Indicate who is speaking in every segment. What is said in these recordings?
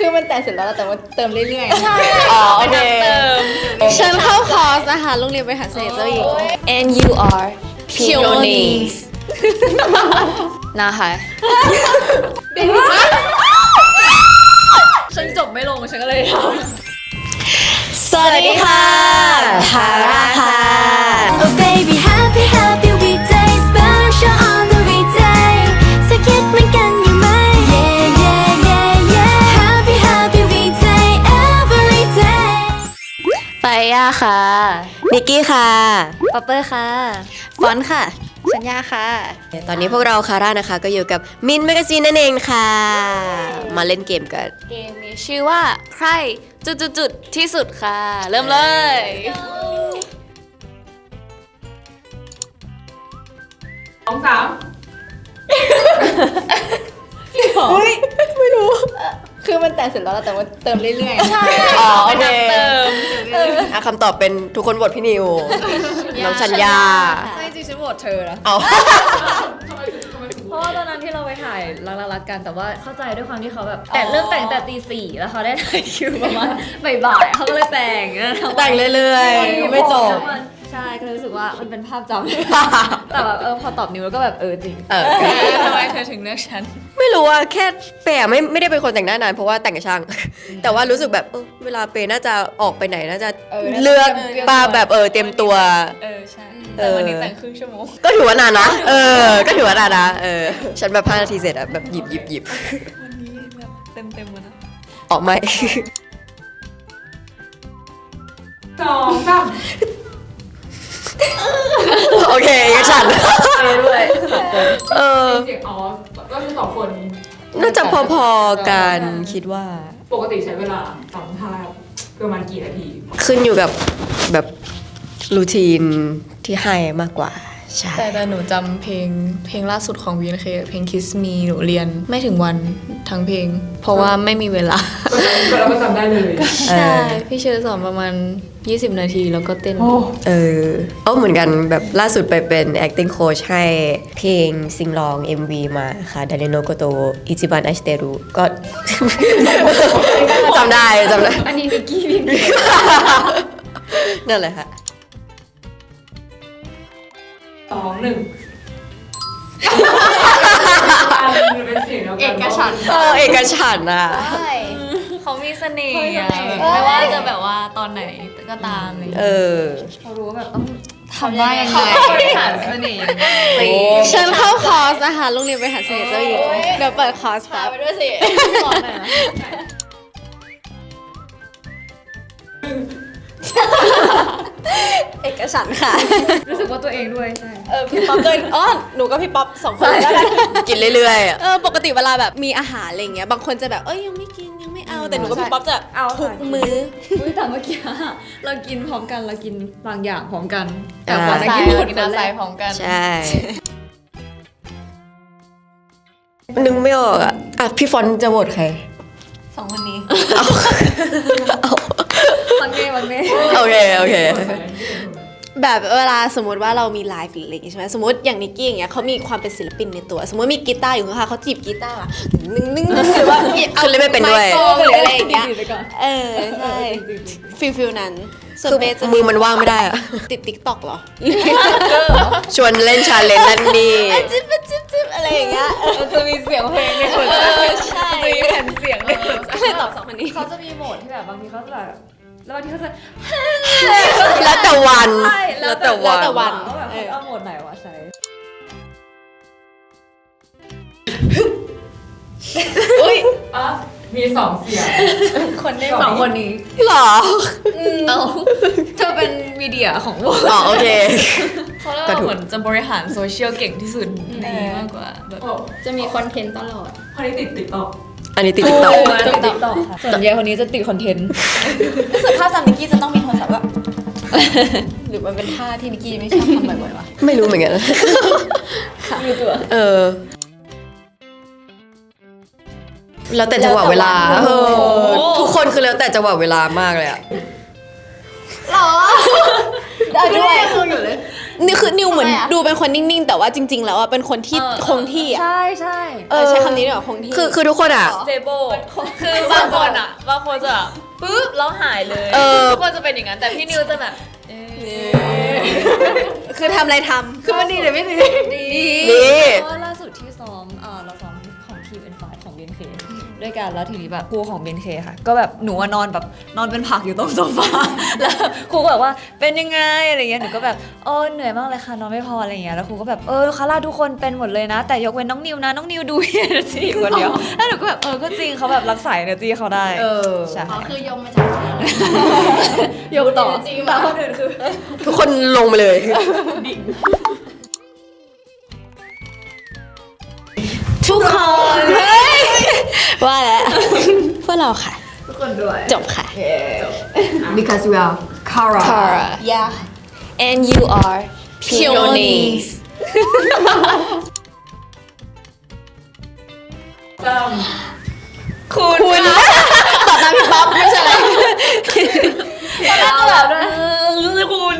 Speaker 1: คือมันแต่งเสร็จแล้วแต่ว่าเติมเรื่อยๆ ใช่
Speaker 2: อ๋อโอเค
Speaker 3: ฉันเข้าคอร์สนะคะโรงเรียนบริหารเศรษฐเจ้าหญิง
Speaker 2: and you are peonies นะคะ
Speaker 1: ฉันจบไม่ลงฉันก็เลยท
Speaker 2: สวัสดีค่ะทาร่าค่ะ
Speaker 4: Oh baby happy happy
Speaker 2: ย่าค่ะ
Speaker 5: นิกกี้ค่ะ
Speaker 2: ป๊อปเปอร์ค่ะ
Speaker 3: ฟอนต์ค่ะชัญญาค่ะ
Speaker 5: ตอนนี้พวกเราคาร่านะคะ ก็อยู่กับมินแมกซีนนั่นเองค่ะ มาเล่นเกมกัน
Speaker 2: เกมนี้ชื่อว่าใครจุดๆๆที่สุดค่ะ เริ่มเลย
Speaker 6: สองสามำ
Speaker 1: คือมันแต่งเสร็จแล้วแต่ว่าเติมเรื่อยๆใช่
Speaker 5: อ๋อโอเค
Speaker 2: เติม
Speaker 5: อะ คำตอบเป็นทุกคนโหวตพี่นิว น้องชัญญา
Speaker 1: ไม่จริงฉันโหวตเธอนะ
Speaker 5: เอา
Speaker 7: เพราะว่าตอนนั้นที่เราไปถ่ายรักๆกันแต่ว่าเข้าใจด้วยความที่เขาแบบ แต่เริ่มแต่งแต่ตีสี่แล้วเขาได้ถ่ายคิวประมาณบ่ายๆเขาก็เลยแต่งนะทั้งวัน
Speaker 5: แต่งเรื่อยๆ ไม่จบ
Speaker 7: ทั้งวันใช่ ก็เลยรู้สึกว่ามันเป็นภาพจำ แต่แบบเออพอตอบนิวแล้วก็แบบเออจริง
Speaker 5: เออ
Speaker 2: ทำไมเธอถึงเลือกฉัน
Speaker 5: ไม่รู้ว่าแค่เปย์อะไม่ไม่ได้เป็นคนแต่งหน้านานเพราะว่าแต่งกับช่าง แต่ว่ารู้สึกแบบเออเวลาเปย์น่าจะออกไปไหนน่าจะเลือกปาแบบเออเต็มตัว
Speaker 2: เออใช่
Speaker 5: เอ
Speaker 2: แต่
Speaker 5: อ
Speaker 2: วันนี้แต่งครึ่งชั่วโมง
Speaker 5: ก็ถือว่านานนะ เออ ก็ถือว่านานนะ เออ ฉันแบบ5นาทีเสร็จอะแบบหยิบหยิบหยิบ
Speaker 2: วันนี้แบบเต็มเต็มๆเลยนะ
Speaker 5: ออกไม่
Speaker 6: สองสาม
Speaker 5: โอเคงั้นฉัน
Speaker 6: ด้วย
Speaker 5: เออ
Speaker 6: เสียงอ๋อก็คือสองคน
Speaker 5: น่าจะพอๆกันคิดว่า
Speaker 6: ปกติใช้เวลาสัมภาษณ์ประมาณกี่นาที
Speaker 5: ขึ้นอยู่กับแบบรูทีนที่ให้มากกว่า ใช่
Speaker 2: แต่แต่หนูจำเพลงเพลงล่าสุดของ VNK เพลง Kiss Me หนูเรียนไม่ถึงวันทั้งเพลง เพราะว่าไม่มีเวลา
Speaker 6: ก็เราก็จำได้เลย
Speaker 5: เอ
Speaker 2: ใช่
Speaker 5: อ
Speaker 2: พี่เชอร์สอนประมาณ 20 นาทีแล้วก็เต้น
Speaker 5: เออเอาเหมือนกันแบบล่าสุดไปเป็น acting coach ให้เพลงซิงลอง MV มาค่ะดาริโนโกโตอิจิบันอัชเตรุก็ จำได้จำได้
Speaker 7: อันนี้นิกกี้พี่
Speaker 5: นั่นแหละค่ะ
Speaker 6: สองหนึ่งอันหนึ่งเป็นเสียงเดียวกัน
Speaker 1: เอกฉันท์
Speaker 5: เออเอกฉันท์อะ
Speaker 1: ใช่
Speaker 2: เขามีเสน่ห์อะไม่ว่าจะแบบว่าตอนไหนก็ตามเลย
Speaker 5: เออ
Speaker 7: เขารู้ว่าแบบต้อง
Speaker 2: ทำได้ยังไงบริหารเสน่ห์
Speaker 3: ฉันเข้าคอร์สนะคะโรงเรียนบริหารเศรษฐเจ้าหญิงเดี๋ยวเปิดคอร์ส
Speaker 1: พา
Speaker 3: แป๊บ
Speaker 1: ไปด้วยสิ
Speaker 7: สอนหน่อยนะ
Speaker 3: เอกฉันท์ค่ะ
Speaker 7: รู้สึกว่าตัวเองด้วยใช่
Speaker 3: เออพี่ป๊อปด้วยอ๋อหนูกับพี่ป๊อปสองคนแล้วกัน
Speaker 5: กินเรื่อยๆอะ
Speaker 3: เออปกติเวลาแบบมีอาหารอะไรอย่างเงี้ยบางคนจะแบบเอ้ยยังไม่กินยังไม่ เอาแต่หนูกับพี่ป๊อปจะ
Speaker 7: เอา
Speaker 3: ทุกมื้อ
Speaker 7: อุ้ยแต่เมื่อกี้อะเรากินพร้อมกันเรากินบางอย่างพร้อมกัน แต่
Speaker 5: อ่า
Speaker 7: ก่อนหน้า
Speaker 2: สาย
Speaker 7: กินหมด
Speaker 2: กิน
Speaker 7: คน
Speaker 2: อา
Speaker 7: แร
Speaker 2: ศัย
Speaker 7: ก
Speaker 2: พร้อมกัน
Speaker 5: ใช่ นึกไม่ออกอะอะพี่ฟอนต์จะโหวตใคร
Speaker 2: สองคนนี้
Speaker 7: มันเน่มันเน่
Speaker 5: โอเค โอเค
Speaker 3: แบบเวลาสมมติว่าเรามีไลฟ์หรืออะไรอย่างงี้ใช่ไหมสมมติอย่างนิกกี้อย่างเงี้ยเขามีความเป็นศิลปินในตัว สมมติมีกีตาร์อยู่ข้างๆเขาจีบกีตาร์อะนึ่งนึ่งนึ่งหรือว่า
Speaker 5: คือเล่นไม่เป็นด้วย
Speaker 3: ไมโครหรืออะไรอย่างเงี้ย
Speaker 7: ไปก่อน
Speaker 3: เออใช่ฟิลฟิลนั้นส่วน
Speaker 5: คือ
Speaker 3: เบสจะ
Speaker 5: มือมันว่างไม่ได้อะ
Speaker 3: ติดติ๊กต็อกเหรอ
Speaker 5: ชวนเล่นชาเลนจ์นั่นนี่
Speaker 3: จิ๊บจิ๊บจิ๊บอะไรอย่างเงี้ย
Speaker 2: มันจะมีเสียงเพลงในหัวใจ
Speaker 3: ใช่
Speaker 2: จะมีแผ่นเสียงในหัวใจ
Speaker 3: ก็เลยตอบสองคนนี้
Speaker 7: เขาจะมีโหมดที่แบบบางทีเขาจะแบบ แล้วบางทีเขาจะ
Speaker 5: แล้วแต่วัน
Speaker 7: ใช่
Speaker 5: แล้วแต่วัน
Speaker 3: แล้วแต่วัน
Speaker 7: ว่าแบบเขาเอาโหมดไหนวะใช้
Speaker 6: อะมีสองเสียง
Speaker 2: คนได้
Speaker 7: สองคนนี้
Speaker 5: หรอ
Speaker 7: เอาเธอเป็นมีเดียของวง
Speaker 5: อ๋อโอเค
Speaker 2: เขาเรียก
Speaker 5: ก็
Speaker 2: ว่า
Speaker 5: ถูก
Speaker 2: เหมือนจะบริหารโซเชียลเก่งที่สุดในนี้มากกว่าแบบ
Speaker 6: โอ้
Speaker 1: จะมีคอนเทนต์ตลอด
Speaker 6: คนนี้ติดติ๊กต็อก
Speaker 5: อันนี้ติดต่อ
Speaker 7: ติดติ๊กต็อกค่ะส่วนเยคนนี้จะติดคอนเทนต์
Speaker 1: รู้สึกภาพจำนิกกี้จะต้องมีโทรศัพท์ว่าหรือมันเป็นท่าที่นิกกี้ไม่ชอบทำบ่อยๆวะ
Speaker 5: ไม่รู้เหมือนกัน
Speaker 7: อยู่ตัว
Speaker 5: เออ แล้วแต่จังหวะเวลาเออทุกคนคือแล้วแต่จังหวะเวลามากเลยอะ
Speaker 1: ได้ด้วยอยู่เลย
Speaker 3: นี่คือนิวเหมือน
Speaker 1: ทำไมอะ
Speaker 3: ดูเป็นคนนิ่งๆ แต่ว่าจริง ๆ แล้วอะเป็นคนที่
Speaker 7: เออ
Speaker 3: คงที่อะ
Speaker 7: ใช่ใช่
Speaker 3: เออใช้คำนี้ดีกว่าคงที่
Speaker 5: คือคือทุกคนอะ
Speaker 7: เจโบคือบางคนอะบางคนจะแบบปุ๊บแล้วหายเลย
Speaker 3: เออ
Speaker 7: ทุกคนจะเป็นอย่างนั้นแต่พี่นิวจะแบบเอ๊ะ
Speaker 3: คือทำอะไรทำคือมันดีหรือไม่ดี
Speaker 5: ดี
Speaker 7: เพราะว่า ด้วยกันแล้วทีนี้แบบครูของ BNK ค่ะ ก็แบบหนูอะนอนแบบนอนเป็นผักอยู่ตรงโซฟาแล้วครูก็แบบว่าเป็นยังไงอะไรเงี้ยหนูก็แบบโอ้เหนื่อยมากเลยค่ะนอนไม่พออะไรเงี้ยแล้วครูก็แบบเออคาร่าทุกคนเป็นหมดเลยนะ แต่ยกเว้นน้องนิวนะน้องนิวดู energy อยู่คนเดียวแล้วหนูก็แบบเออก็จริงเขาแบบรักษา energy เขาได้
Speaker 5: เออ
Speaker 7: ใช่
Speaker 1: อ๋อคือยมมาจาก
Speaker 7: ยกต่อ
Speaker 1: จริง
Speaker 7: แต่
Speaker 1: มา
Speaker 7: คนอื่นคือ
Speaker 5: ทุกคนลงไปเลย
Speaker 3: ทุกคนเฮ้ย ว่าแล้วพวกเราค่ะ
Speaker 7: ทุกคนด้วย
Speaker 3: จบค่ะ
Speaker 5: because we are Kara
Speaker 3: Kara
Speaker 1: yeah
Speaker 3: and you are peonies
Speaker 7: คุณ
Speaker 3: คุณตอบตามพี่ป๊อปไม่ใช่เหรอ
Speaker 7: เราแบบเออคือคุณ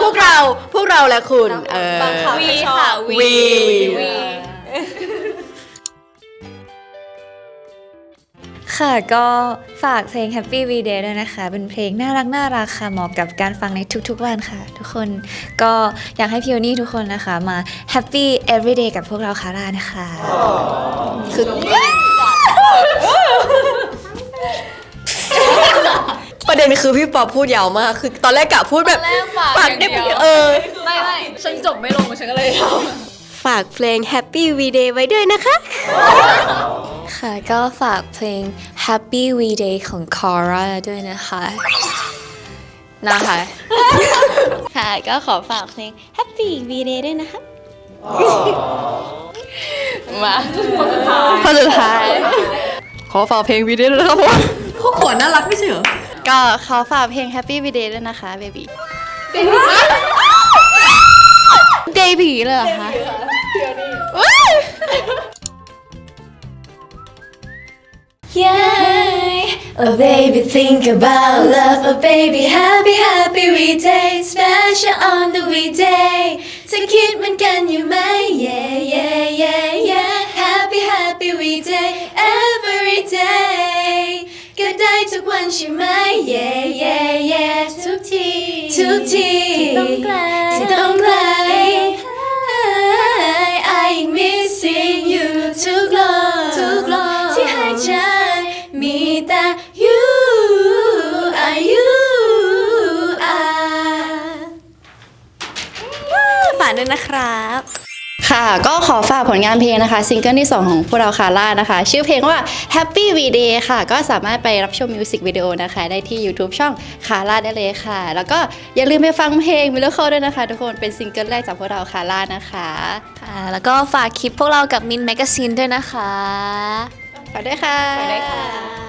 Speaker 5: พวกเราพวกเราและคุณ เออ
Speaker 3: วีค่ะ
Speaker 5: วี
Speaker 7: ค่ะก็ฝากเพลง Happy V Day ด้วยนะคะ เป็นเพลงน่ารักน่ารักค่ะเหมาะกับการฟังในทุกๆวันค่ะ ทุกคนก็อยากให้พิวนี่ทุกคนนะคะมา Happy Everyday กับพวกเราคาร่านะคะ
Speaker 3: คือ
Speaker 5: ประเด็นคือพี่ป๊อปพูดยาวมาก คือตอนแรกกะพูดแบบ
Speaker 1: ฝาก
Speaker 5: เด็
Speaker 1: อย่างเดียว
Speaker 5: เออ
Speaker 7: ไม่ไม่ฉันจบไม่ลงฉันก็เลยท
Speaker 5: ฝากเพลง Happy V Day ไว้ด้วยนะคะ
Speaker 8: ค่ะก็ฝากเพลง Happy V Day ของ Kara ด้วยนะคะ นะคะ
Speaker 3: ค่ะ ก็ขอฝากเพลง Happy V Day ด้วยนะคะ มาคนสุดท้าย
Speaker 5: ขอฝากเพลงวีดีโอด้วยนะครับผมเขาขอน่ารักไม่ใช่เหรอ
Speaker 3: ก็ขอฝากเพลง Happy V Day ด้วยนะคะ เบบี้เดบีเลยเหรอคะ
Speaker 4: Yeah, oh baby, think about love. Oh baby, happy, happy weekday, special on the weekday. จะคิดเหมือนกันอยู่ไหม Yeah, yeah, yeah, yeah. Happy, happy weekday, every day. ก็ได้ทุกวันใช่ไหม Yeah, yeah, yeah. ทุกทีทุกทีที่ต้องไกลที่ต้องไกล I missing you ทุกลม
Speaker 3: ด้วยนะครับ
Speaker 9: ค่ะก็ขอฝากผลงานเพลงนะคะซิงเกิลที่ 2 ของพวกเราคาร่านะคะ ชื่อเพลงว่า Happy V Day ค่ะ ก็สามารถไปรับชมมิวสิกวิดีโอนะคะ ได้ที่ YouTube ช่องคาร่าได้เลยค่ะ แล้วก็อย่าลืมไปฟังเพลง Miracle ด้วยนะคะ ทุกคนเป็นซิงเกิลแรกจากพวกเราคาร่านะคะ
Speaker 8: ค่ะแล้วก็ฝากคลิปพวกเรากับมินแมกซีนด้วยนะคะ
Speaker 9: ฝากด้วยค่ะ
Speaker 3: ฝากด้วยค่ะ